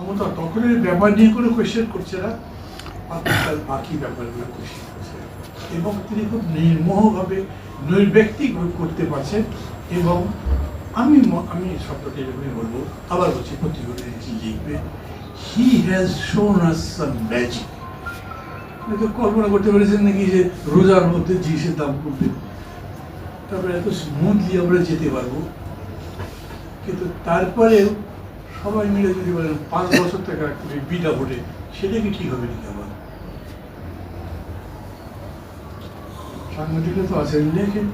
ক্ষমতা দখলের ব্যাপার নিয়ে কোনো কোয়েশ্চেন করছে না। পাকিস্তান বাকি ব্যাপারগুলো কোয়েশ্চেন করছে। এবং তিনি খুব নির্মোহভাবে নৈর্ব্যক্তিক করতে পারছেন এবং আমি আমি শব্দটা এরকমই বলব, আবার বলছি প্রতিগুলো লিখবে হি হ্যাজ শোন আস সাম ম্যাজিক তো কল্পনা করতে পেরেছেন নাকি যে রোজার মধ্যে জিনিসের দাম কমবে? তারপরে এত স্মুথলি আমরা যেতে পারব। কিন্তু তারপরেও সবাই মিলে যদি বলেন পাঁচ বছর থেকে বিটা ভোটে, সেটা কি ঠিক হবে নাকি আবার? সাংবাদিকরা তো আছেন, লেখেন।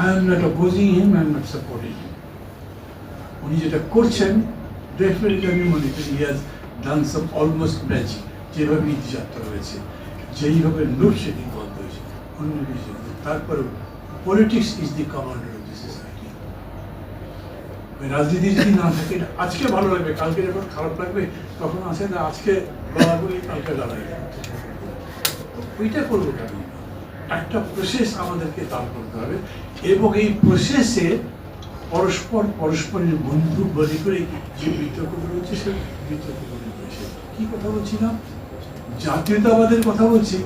I am not opposing him I am not supporting উনি যেটা করছেন ডেফিনেটলি আমি মনে করি ইয়াজ ডান সাম অলমোস্ট ম্যাজিক যেভাবে নীতিযাত্রা হয়েছে, যেইভাবে লোডশেডিং বন্ধ হয়েছে। অন্য কিছু তারপরেও পলিটিক্স ইজ দি সোসাইটি রাজনীতি যদি না থাকে? আজকে ভালো লাগবে, কালকে যখন খারাপ লাগবে, তখন আছে না, আজকে কালকে ওইটা করব কেন? একটা প্রসেস আমাদেরকে করতে হবে এবং এই প্রসেসে পরস্পর পরস্পরের বন্ধু বলে করে যে বিতর্কগুলো হচ্ছে, সে বিতর্কগুলো হয়েছে কি কথা বলছিলাম জাতীয়তাবাদের কথা বলছি।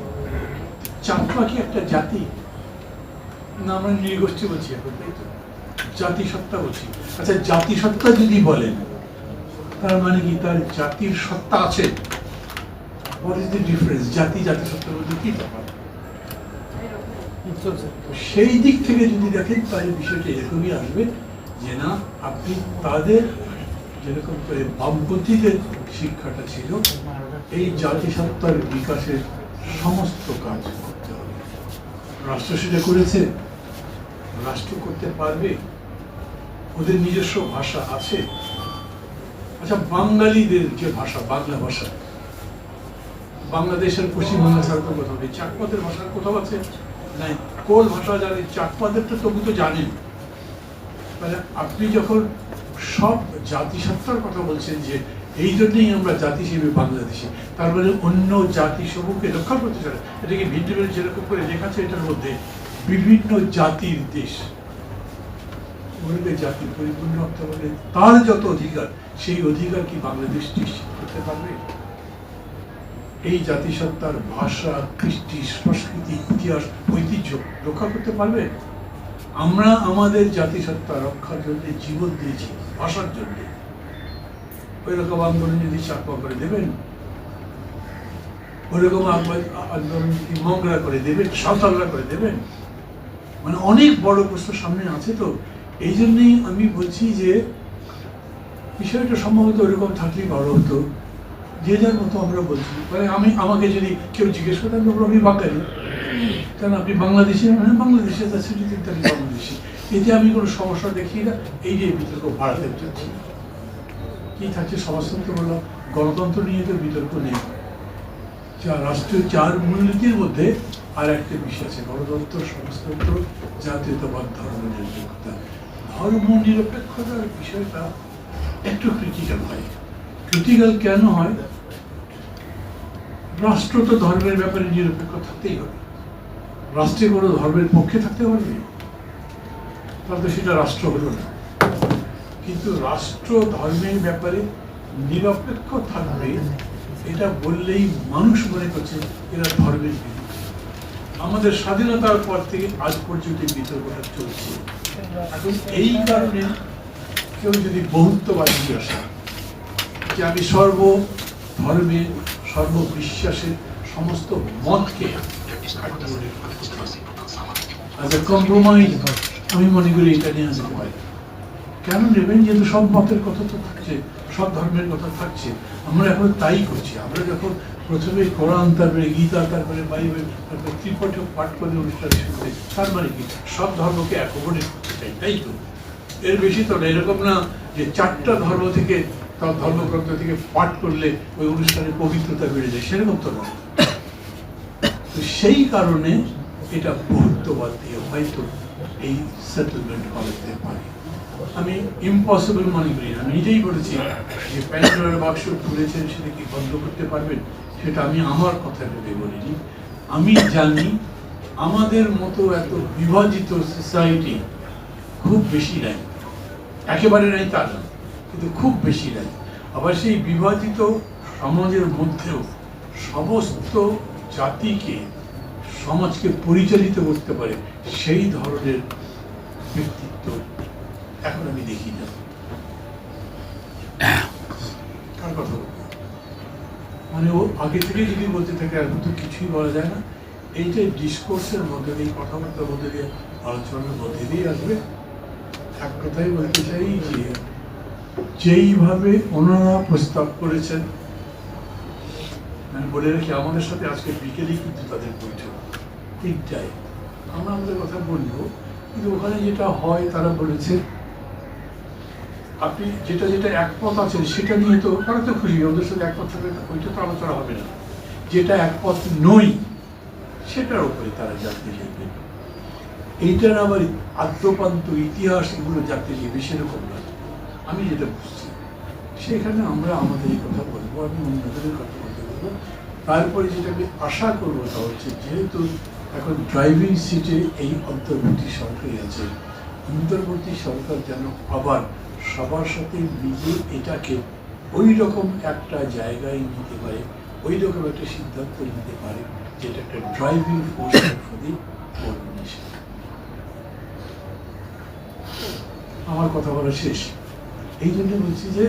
চাকমা কি একটা জাতি। না, আমরা নৃগোষ্ঠী বলছি এখন, তাই তো? জাতিসত্তা বলছি। আচ্ছা জাতিসত্তা যদি বলেন, তার মানে কি? তার জাতির সত্তা আছে? জাতি, জাতিসত্তার মধ্যে কি তফাৎ সেই দিক থেকে যদি দেখেন, তাহলে বিষয়টা এরকমই আসবে যে না, আপনি তাদের যেরকম করে বামপন্থীদের শিক্ষাটা ছিল, এই জাতিসত্তার বিকাশের সমস্ত কাজ করতে হবে। রাষ্ট্র সেটা করেছে, রাষ্ট্র করতে পারবে? ওদের নিজস্ব ভাষা আছে? আচ্ছা বাঙালিদের যে ভাষা, বাংলা ভাষা, বাংলাদেশের পশ্চিমবাংলা ছাড়া তো কোথাও নেই। চাকমাদের ভাষার কোথাও আছে? নাই। কোন ভাষা জানে? চাকমাদের তো তবু তো জানেন মানে আপনি যখন সব জাতিসত্তার কথা বলছেন যে এই জন্যই আমরা জাতি হিসেবে বাংলাদেশি, তার মানে অন্য জাতি সমূহকে রক্ষা করতে চায়। এটাকে ভিন্ন ভিন্ন যেরকম করে লেখা আছে, এটার মধ্যে বিভিন্ন জাতির দেশ। বলবে জাতির পরিপূর্ণ অর্থ বলে তার যত অধিকার, সেই অধিকার কি বাংলাদেশ নিশ্চিত করতে পারবে? এই জাতিসত্তার ভাষা, কৃষ্টি, সংস্কৃতি, ইতিহাস, ঐতিহ্য রক্ষা করতে পারবে? আমরা আমাদের জাতিসত্তা রক্ষার জন্য জীবন দিয়েছি, ভাষার জন্য। ওই রকম আন্দোলন যদি চাপা করে দেবেন, ওইরকম আন্দোলন- যদি মংরা করে দেবেন, সাঁওতালরা করে দেবেন মানে অনেক বড় প্রশ্ন সামনে আছে তো। এই জন্যই আমি বলছি যে বিষয়টা সম্ভবত ওরকম থাকলেই ভালো হতো। যে যার মতো আমরা বলছি। মানে আমি আমাকে যদি কেউ জিজ্ঞেস বলব, আমি বাঙালি? কারণ আপনি বাংলাদেশি? মানে বাংলাদেশে তার সিটিজেন তাহলে বাংলাদেশি। এতে আমি কোনো সমস্যা দেখি না এই যে বিতর্ক বাড়াতে চাচ্ছি কি থাকছে সমাজতন্ত্র বললাম গণতন্ত্র নিয়ে তো বিতর্ক নেই। রাষ্ট্রীয় চার মূলনীতির মধ্যে আর একটা বিষয় আছে, গণতন্ত্র, সমাজতন্ত্র, জাতীয়তাবাদ ধর্ম নিরপেক্ষতা ধর্ম নিরপেক্ষতার বিষয়টা একটু ক্রিটিক্যাল হয়। ক্রিটিক্যাল কেন হয়? রাষ্ট্র তো ধর্মের ব্যাপারে নিরপেক্ষ থাকতেই হবে। রাষ্ট্রে কোনো ধর্মের পক্ষে থাকতে পারবে? তাহলে সেটা রাষ্ট্র হলো না। কিন্তু রাষ্ট্র ধর্মের ব্যাপারে নিরপেক্ষ থাকবে এটা বললেই মানুষ মনে করছে এরা ধর্মের বিরুদ্ধে। আমাদের স্বাধীনতার পর থেকে আজ পর্যন্ত বিতর্কটা চলছে। এখন এই কারণে কেউ যদি বহুত্ববাদী আসে, যে আমি সর্ব ধর্মের সর্ববিশ্বাসের সমস্ত মতকে আমি মনে করি এটা নিয়ে আসতে পারি। কেন নেবেন? যেহেতু সব মতের কথা তো থাকছে। সব ধর্মের কথা থাকছে। আমরা এখন তাই করছি। আমরা যখন প্রথমে কোরআন, তারপরে গীতা, তারপরে বাইবেল, তারপরে ত্রিপঠক পাঠ করে অনুষ্ঠানের শুরুতে তার মানে কি? সব ধর্মকে একমনে করতে চাই, তাই তো? এর বেশি তো না, এরকম না যে চারটা ধর্ম থেকে, তার ধর্মগ্রন্থ থেকে পাঠ করলে ওই অনুষ্ঠানের পবিত্রতা বেড়ে যায়, সেরকম তো নয় তো সেই কারণে এটা বহুত্ববাদ দিয়ে হয়তো এই সেটেলমেন্ট যেতে পারে। আমি ইম্পসিবল মনে করি আমি নিজেই বলেছি যে প্যান্ডোরার বাক্স খুলেছেন সেটা কি বন্ধ করতে পারবেন? সেটা আমি আমার কথা ভেবে বলিনি। আমি জানি আমাদের মতো এত বিভাজিত সোসাইটি খুব বেশি নাই। একেবারে নাই তা না, কিন্তু খুব বেশি নাই। আবার সেই বিভাজিত সমাজের মধ্যেও সমস্ত জাতিকে, সমাজকে পরিচালিত করতে পারে সেই ধরনের আমি দেখি না। মানে ও আগে যদি বলতে থাকে এখন তো কিছুই বলা যায় না। ডিসকোর্সের মধ্যে দিয়ে, কথাবার্তার মধ্যে দিয়ে, আলোচনার মধ্যে দিয়ে আসবে, এক কথাই বলতে চাই যে, যেইভাবে ওনারা প্রস্তাব করেছেন আমি বলে রাখি, আমাদের সাথে আজকে বিকেলেই কিন্তু তাদের বৈঠক, তিনটায়। আমরা আমাদের কথা বলব, কিন্তু ওখানে যেটা হয়, তারা বলেছে আপনি যেটা যেটা একমত আছেন, সেটা নিয়ে তো তো খুশি, ওদের সাথে একমত থাকলে ওইটা তো আলোচনা হবে না। যেটা একমত নই, সেটার উপরে তারা জানতে চাইবেন এইটার আবার আদ্যপান্ত ইতিহাস এগুলো জানতে চাইবে, সেরকম না আমি যেটা বুঝছি, সেখানে আমরা আমাদের এই কথা বলব, আমি অন্যদের কথা বলতে বলব। তারপরে যেটা আমি আশা করব তা হচ্ছে, যেহেতু এখন ড্রাইভিং সিটে এই অন্তর্বর্তী সরকারই আছে, অন্তর্বর্তী সরকার যেন আবার সবার সাথে মিলে এটাকে ওই রকম একটা জায়গায় নিতে পারে ওই রকম একটা সিদ্ধান্ত নিতে পারে, যেটা একটা ড্রাইভিং ফোর্স আমার কথা বলা শেষ। এই জন্য বলছি যে